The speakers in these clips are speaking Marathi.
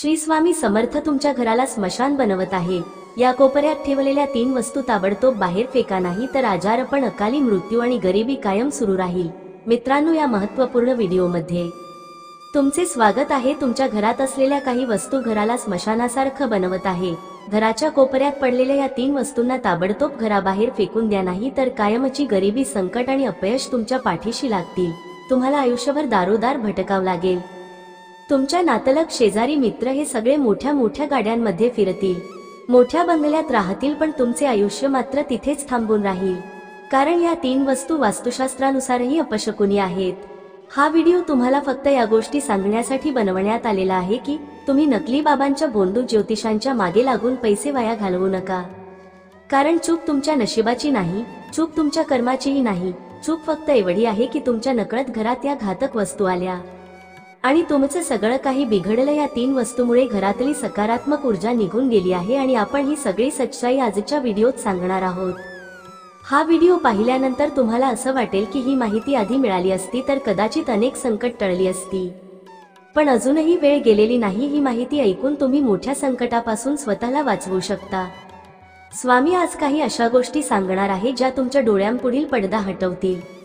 श्री स्वामी समर्थ तुमच्या घराला स्मशान बनवत आहे. या कोपऱ्यात ठेवलेल्या तीन वस्तू ताबडतोब बाहेर फेका नाही तर आजारपण अकाली मृत्यू आणि गरिबी कायम सुरू राहील. मित्रांनो या महत्त्वपूर्ण व्हिडिओमध्ये तुमचे स्वागत आहे. तुमच्या घरात असलेल्या काही वस्तू घराला स्मशानासारखं बनवत आहे. घराच्या कोपऱ्यात पडलेल्या या तीन वस्तूंना ताबडतोब घराबाहेर फेकून द्या नाही तर कायमची गरिबी संकट आणि अपयश तुमच्या पाठीशी लागतील. तुम्हाला आयुष्यभर दारोदार भटकावं लागेल. तुमच्या नातलग शेजारी मित्र हे सगळे मोठ्या मोठ्या गाड्यांमध्ये फिरतील. मोठ्या बंगल्यात राहतील पण तुमचे आयुष्य मात्र तिथेच थांबून राहील. कारण या तीन वस्तू वास्तुशास्त्रानुसारही अपशकुनी आहेत. हा व्हिडिओ तुम्हाला फक्त या गोष्टी सांगण्यासाठी बनवण्यात आलेला आहे की तुम्ही नकली बाबांच्या बोंडू ज्योतिषांच्या मागे लागून पैसे वाया घालवू नका. कारण चूक तुमच्या नशिबाची नाही चूक तुमच्या कर्माचीही नाही चूक फक्त एवढी आहे की तुमच्या नकळत घरात या घातक वस्तू आल्या. आणि तुमचं सगळं काही बिघडलं या तीन वस्तूमुळे घरातली सकारात्मक ऊर्जा निघून गेली आहे आणि आपण ही सगळी सच्चाई आजच्या व्हिडिओत सांगणार आहोत. हा व्हिडिओ पाहिल्यानंतर तुम्हाला असं वाटेल की ही माहिती आधी मिळाली असती तर कदाचित अनेक संकट टळली असती. पण अजूनही वेळ गेलेली नाही ही माहिती ऐकून तुम्ही मोठ्या संकटापासून स्वतःला वाचवू शकता. स्वामी आज काही अशा गोष्टी सांगणार आहे ज्या तुमच्या डोळ्यांपुढील पडदा हटवतील.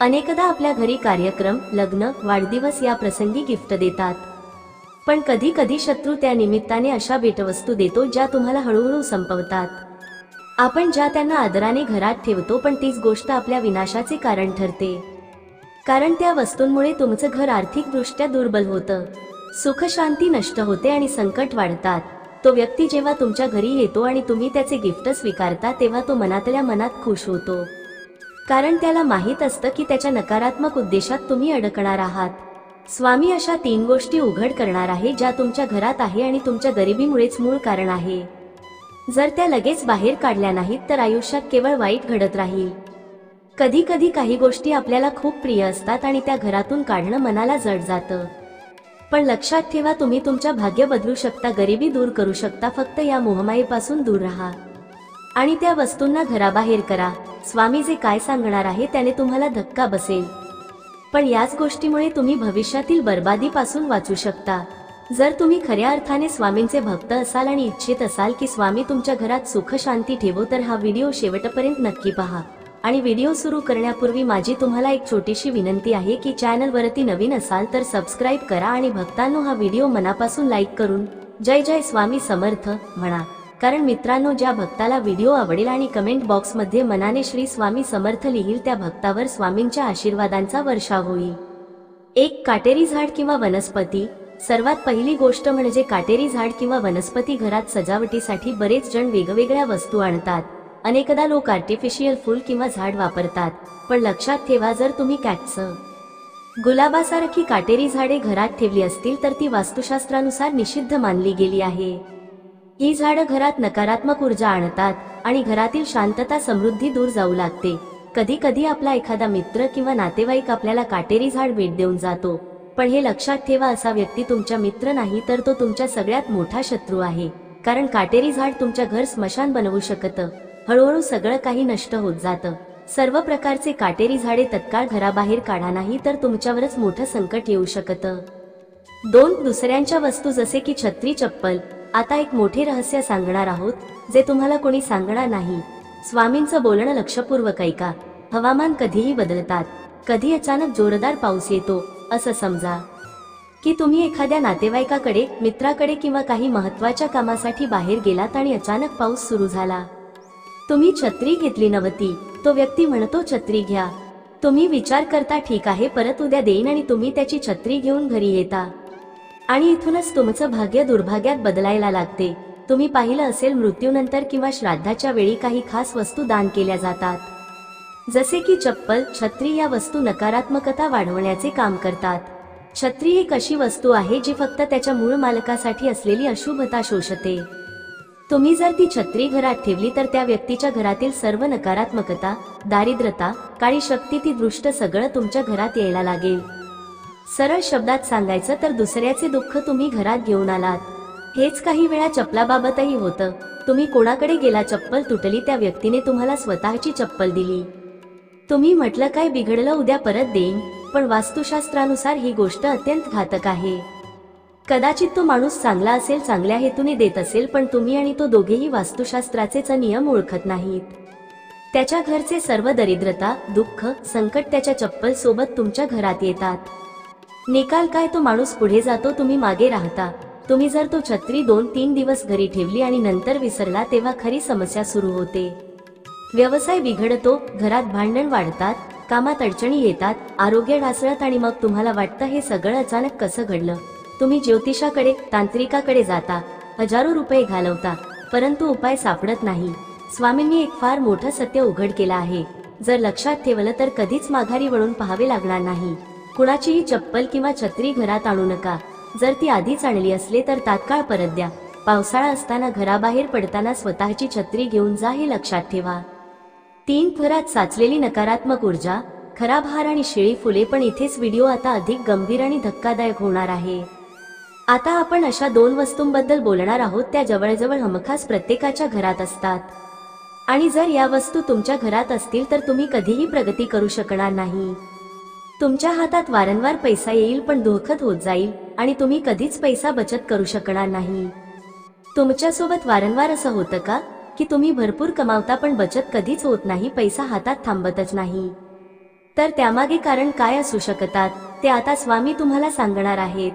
अनेकदा आपल्या घरी कार्यक्रम लग्न वाढदिवस या प्रसंगी गिफ्ट देतात. पण कधी कधी शत्रू त्या निमित्ताने अशा भेटवस्तू देतो ज्या तुम्हाला हळूहळू संपवतात. आपण ज्या त्यांना आदराने घरात ठेवतो पण तीच गोष्ट आपल्या विनाशाचे कारण ठरते. कारण त्या वस्तूंमुळे तुमचं घर आर्थिकदृष्ट्या दुर्बल होतं. सुख शांती नष्ट होते आणि संकट वाढतात. तो व्यक्ती जेव्हा तुमच्या घरी येतो आणि तुम्ही त्याचे गिफ्ट स्वीकारता तेव्हा तो मनातल्या मनात खुश होतो. कारण त्याला माहीत असतं की त्याच्या नकारात्मक उद्देशात तुम्ही अडकणार आहात. स्वामी अशा तीन गोष्टी उघड करणार आहे ज्या तुमच्या घरात आहे आणि तुमच्या गरिबीमुळेच मूळ कारण आहे. जर त्या लगेच बाहेर काढल्या नाहीत तर आयुष्यात केवळ वाईट घडत राहील. कधी कधी काही गोष्टी आपल्याला खूप प्रिय असतात आणि त्या घरातून काढणं मनाला जड जातं. पण लक्षात ठेवा तुम्ही तुमच्या भाग्य बदलू शकता गरिबी दूर करू शकता फक्त या मोहमाईपासून दूर राहा. आणि त्या वस्तूंना घराबाहेर करा. स्वामी जे काय सांगणार आहे त्याने तुम्हाला धक्का बसेल. पण याच गोष्टीमुळे तुम्ही भविष्यातील बर्बादीपासून वाचू शकता. जर तुम्ही खऱ्या अर्थाने स्वामींचे भक्त असाल आणि इच्छित असाल की स्वामी तुमच्या घरात सुख शांती ठेवो तर हा व्हिडिओ शेवटपर्यंत नक्की पहा. आणि व्हिडिओ सुरू करण्यापूर्वी माझी तुम्हाला एक छोटीशी विनंती आहे की चॅनलवरती नवीन असाल तर सबस्क्राईब करा आणि भक्तांनो हा व्हिडिओ मनापासून लाईक करून जय जय स्वामी समर्थ म्हणा. कारण मित्रांनो ज्या भक्ताला व्हिडिओ आवडेल आणि कमेंट बॉक्समध्ये मनाने श्री स्वामी समर्थ लिहिल त्या भक्तावर स्वामींच्या आशीर्वादांचा वर्षाव होईल. एक काटेरी झाड किंवा वनस्पती. सर्वात पहिली गोष्ट म्हणजे काटेरी झाड किंवा वनस्पती घरात सजावटीसाठी बरेच जण वेगवेगळ्या वस्तू आणतात. अनेकदा लोक आर्टिफिशियल फूल किंवा झाड वापरतात. पण लक्षात ठेवा जर तुम्ही कॅटचं गुलाबासारखी काटेरी झाडे घरात ठेवली असतील तर ती वास्तुशास्त्रानुसार निषिद्ध मानली गेली आहे. ही झाडं घरात नकारात्मक ऊर्जा आणतात आणि घरातील शांतता समृद्धी दूर जाऊ लागते. कधी कधी आपला एखादा मित्र किंवा नातेवाईक आपल्याला काटेरी झाड भेट देऊन जातो. पण हे लक्षात ठेवा असा व्यक्ती तुमच्या मित्र नाही तर तो तुमच्या सगळ्यात मोठा शत्रू आहे. कारण काटेरी झाड तुमच्या घर स्मशान बनवू शकतं. हळूहळू सगळं काही नष्ट होत जातं. सर्व प्रकारचे काटेरी झाडे तत्काळ घराबाहेर काढा नाही तर तुमच्यावरच मोठं संकट येऊ शकतं. दोन दुसऱ्यांच्या वस्तू जसे की छत्री चप्पल आता एक मोठे रहस्य सांगणार आहोत जे तुम्हाला कोणी सांगणार नाही. स्वामींचं बोलणं लक्षपूर्वक ऐका. हवामान कधीही बदलतात. कधी अचानक जोरदार पाऊस येतो असं समजा. की तुम्ही एखाद्या नातेवाईकाकडे मित्राकडे किंवा काही महत्त्वाच्या कामासाठी बाहेर गेलात आणि अचानक पाऊस सुरू झाला. तुम्ही छत्री घेतली नव्हती. तो व्यक्ती म्हणतो छत्री घ्या. तुम्ही विचार करता ठीक आहे परत उद्या देईन आणि तुम्ही त्याची छत्री घेऊन घरी येता. आणि इथूनच तुमचं भाग्य दुर्भाग्यात बदलायला लागते. तुम्ही पाहिलं असेल मृत्यूनंतर किंवा श्राद्धाच्या वेळी काही खास वस्तू दान केल्या जातात. जसे की चप्पल छत्री या वस्तू नकारात्मकता वाढवण्याचे काम करतात. छत्री एक अशी वस्तू आहे जी फक्त त्याच्या मूळ मालकासाठी असलेली अशुभता शोषते. तुम्ही जर ती छत्री घरात ठेवली तर त्या व्यक्तीच्या घरातील सर्व नकारात्मकता दारिद्रता काळी शक्ती ती दृष्ट सगळं तुमच्या घरात यायला लागेल. सरळ शब्दात सांगायचं तर दुसऱ्याचे दुःख तुम्ही घरात घेऊन आलात. हेच काही वेळा चप्पलाबाबतही होतं. तुम्ही कोणाकडे गेला चप्पल तुटली त्या व्यक्तीने तुम्हाला स्वतःची चप्पल दिली. तुम्ही म्हटलं काय बिघडलं उद्या परत देईन पण वास्तुशास्त्रानुसार ही गोष्ट अत्यंत घातक आहे. कदाचित तो माणूस चांगला असेल चांगल्या हेतूने देत असेल पण तुम्ही आणि तो दोघेही वास्तुशास्त्राचेच नियम ओळखत नाहीत. त्याच्या घरचे सर्व दरिद्रता दुःख संकट त्याच्या चप्पल सोबत तुमच्या घरात येतात. निकाल काय तो माणूस पुढे जातो तुम्ही मागे राहता. तुम्ही जर तो छत्री दोन तीन दिवस घरी ठेवली आणि नंतर विसरला तेव्हा खरी समस्या सुरू होते. व्यवसाय बिघडतो घरात भांडण वाढतात कामात अडचणी येतात आरोग्य ढासळत आणि मग तुम्हाला वाटतं हे सगळं अचानक कसं घडलं. तुम्ही ज्योतिषाकडे तांत्रिकाकडे जाता हजारो रुपये घालवता परंतु उपाय सापडत नाही. स्वामींनी एक फार मोठं सत्य उघड केलं आहे. जर लक्षात ठेवलं तर कधीच माघारी वळून पाहावे लागणार नाही. कुणाचीही चप्पल किंवा छत्री घरात आणू नका. जर ती आधीच आणली असले तर तात्काळ परत द्या. पावसाळा असताना घराबाहेर पडताना स्वतःची छत्री घेऊन जा हे लक्षात ठेवा. तीन थरात साचलेली नकारात्मक ऊर्जा खराब हार आणि शिळी फुले पण इथेच व्हिडिओ आता अधिक गंभीर आणि धक्कादायक होणार आहे. आता आपण अशा दोन वस्तूंबद्दल बोलणार आहोत त्या जवळजवळ हमखास प्रत्येकाच्या घरात असतात. आणि जर या वस्तू तुमच्या घरात असतील तर तुम्ही कधीही प्रगती करू शकणार नाही. तुमच्या हातात वारंवार पैसा येईल पण दुःखत होत जाईल आणि तुम्ही कधीच पैसा बचत करू शकणार नाही. तुमच्यासोबत वारंवार असं होतं का? की तुम्ही भरपूर कमावता पण बचत कधीच होत नाही पैसा हातात थांबतच नाही. तर त्यामागे कारण काय असू शकतात ते आता स्वामी तुम्हाला सांगणार आहेत.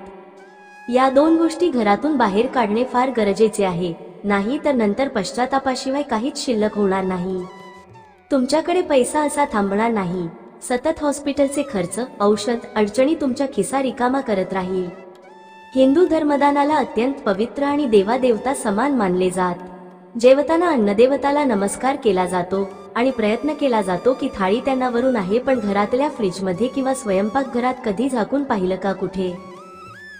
या दोन गोष्टी घरातून बाहेर काढणे फार गरजेचे आहे नाही तर नंतर पश्चातापाशिवाय काहीच शिल्लक होणार नाही. तुमच्याकडे पैसा असा थांबणार नाही. सतत हॉस्पिटलचे खर्च औषध अडचणी तुमच्या खिसा रिकामा करत राहील. हिंदू धर्मदानाला अत्यंत पवित्र आणि देवादेवता समान मानले जात. जेवताना अन्नदेवताला नमस्कार केला जातो आणि प्रयत्न केला जातो की थाळी त्यांना वरून आहे पण घरातल्या फ्रीजमध्ये किंवा स्वयंपाकघरात कधी झाकून पाहिलं का कुठे?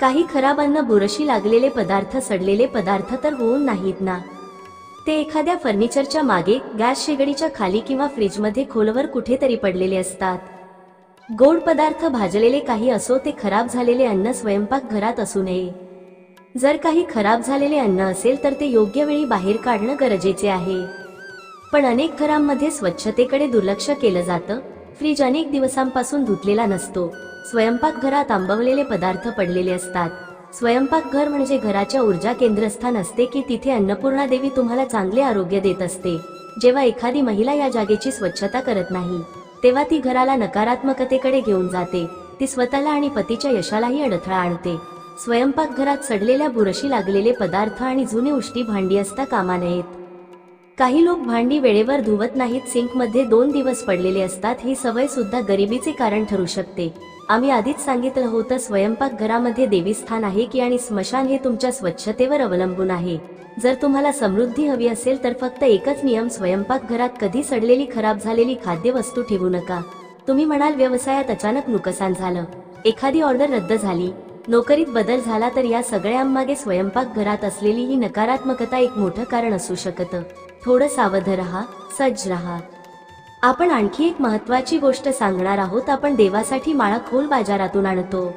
काही खराब अन्न बुरशी लागलेले पदार्थ सडलेले पदार्थ तर होऊन नाहीत ना? ते एखाद्या फर्निचरच्या मागे गॅस शेगडीच्या खाली किंवा फ्रीजमध्ये खोलवर कुठेतरी पडलेले असतात. गोड पदार्थ भाजलेले काही असो ते खराब झालेले अन्न स्वयंपाक घरात असू नये. जर काही खराब झालेले अन्न असेल तर ते योग्य वेळी बाहेर काढणं गरजेचे आहे. पण अनेक घरांमध्ये स्वच्छतेकडे दुर्लक्ष केलं जातं. फ्रीज अनेक दिवसांपासून धुतलेला नसतो. स्वयंपाकघरात आंबवलेले पदार्थ पडलेले असतात. स्वयंपाकघर म्हणजे घराच्या ऊर्जा केंद्रस्थान असते की तिथे अन्नपूर्णा देवी तुम्हाला चांगले आरोग्य देत असते. जेव्हा एखादी महिला या जागेची स्वच्छता करत नाही तेव्हा ती घराला नकारात्मकतेकडे घेऊन जाते. ती स्वतःला आणि पतीच्या यशालाही अडथळा आणते. स्वयंपाकघरात सडलेल्या बुरशी लागलेले पदार्थ आणि जुने उष्टी भांडी असता कामा नयेत. काही लोक भांडी वेळेवर धुवत नाहीत सिंकमध्ये दोन दिवस पडलेले असतात ही सवय सुद्धा गरिबीचे कारण ठरू शकते. आम्ही आधीच सांगितलं होतं स्वयंपाकघरामध्ये देवीस्थान आहे की आणि स्मशान हे तुमच्या स्वच्छतेवर अवलंबून आहे. जर तुम्हाला समृद्धी हवी असेल तर फक्त एकच नियम स्वयंपाकघरात कधी सडलेली खराब झालेली खाद्यवस्तू ठेवू नका. तुम्ही म्हणाल व्यवसायात अचानक नुकसान झालं. एखादी ऑर्डर रद्द झाली. नोकरीत बदल झाला तर या सगळ्यांमागे स्वयंपाकघरात असलेली ही नकारात्मकता एक मोठं कारण असू शकतं. थोडं सावध रहा सज्ज रहा. आपण आणखी एक महत्वाची गोष्ट सांगणार आहोत. आपण देवासाठी माळा खोल बाजारातून आणतो.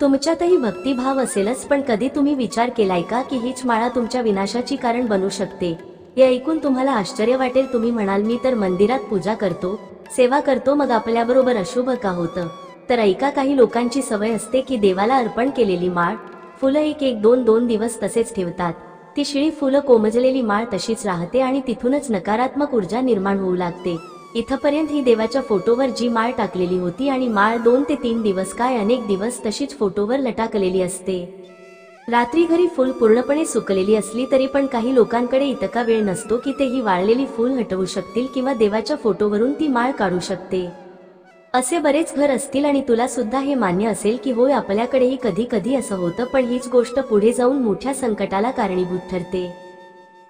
तुमच्यातही भक्तिभाव असेलच पण कधी तुम्ही विचार केलाय का की हीच माळा तुमच्या विनाशाची कारण बनू शकते? हे ऐकून तुम्हाला आश्चर्य वाटेल. तुम्ही म्हणाल मी तर मंदिरात पूजा करतो सेवा करतो मग आपल्याबरोबर अशुभ का होतं? तर ऐका काही लोकांची सवय असते की देवाला अर्पण केलेली माळ फुलं एक एक दोन दोन दिवस तसेच ठेवतात. ती शिळी फुलं कोमजलेली माळ तशीच राहते आणि तिथूनच नकारात्मक ऊर्जा निर्माण होऊ लागते. इथपर्यंत ही देवाच्या फोटोवर जी माळ टाकलेली होती आणि माळ दोन ते तीन दिवस काय अनेक दिवस तशीच फोटोवर लटाकलेली असते. रात्री घरी फुल पूर्णपणे सुकलेली असली तरी पण काही लोकांकडे इतका वेळ नसतो की ते ही वाळलेली फुल हटवू शकतील किंवा देवाच्या फोटोवरून ती माळ काढू शकते. असे बरेच घर असतील आणि तुला सुद्धा हे मान्य असेल की होय आपल्याकडेही कधी कधी असं होतं पण हीच गोष्ट पुढे जाऊन मोठ्या संकटाला कारणीभूत ठरते.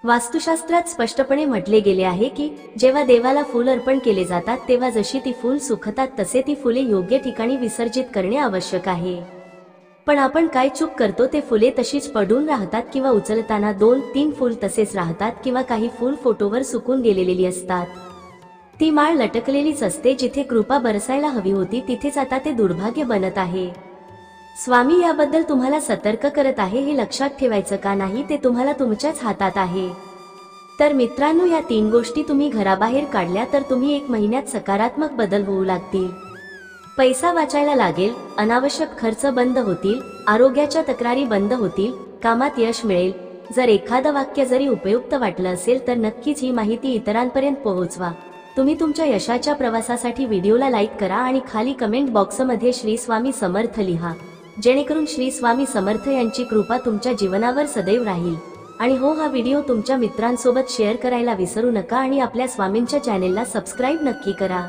वास्तुशास्त्रात स्पष्टपणे म्हटले गेले आहे की जेव्हा देवाला फूल अर्पण केले जातात तेव्हा जशी ती फूल सुखतात तसे ती फुले योग्य ठिकाणी विसर्जित करणे आवश्यक आहे. पण आपण काय चूक करतो ते फुले तशीच पडून राहतात किंवा उचलताना दोन तीन फूल तसेच राहतात किंवा काही फूल फोटोवर सुकून गेलेली असतात. ती माळ लटकलेलीच असते जिथे कृपा बरसायला हवी होती तिथेच आता ते दुर्भाग्य बनत आहे. स्वामी याबद्दल तुम्हाला सतर्क करत आहे हे लक्षात ठेवायचं का नाही ते तुम्हाला तुमच्याच हातात आहे. तर मित्रांनो या तीन गोष्टी तुम्ही घराबाहेर काढल्या तर तुम्ही एक महिन्यात सकारात्मक बदल होऊ लागतील. पैसा वाचायला लागेल अनावश्यक खर्च बंद होतील आरोग्याच्या तक्रारी बंद होतील कामात यश मिळेल. जर एखादं वाक्य जरी उपयुक्त वाटलं असेल तर नक्कीच ही माहिती इतरांपर्यंत पोहोचवा. तुम्ही तुमच्या यशाच्या प्रवासासाठी व्हिडिओला लाईक करा आणि खाली कमेंट बॉक्समध्ये श्री स्वामी समर्थ लिहा. जेणेकरून श्री स्वामी समर्थ यांची कृपा तुमच्या जीवनावर सदैव राहील. आणि हो हा व्हिडिओ तुमच्या मित्रांसोबत शेअर करायला विसरू नका आणि आपल्या स्वामींच्या चॅनेलला सबस्क्राईब नक्की करा.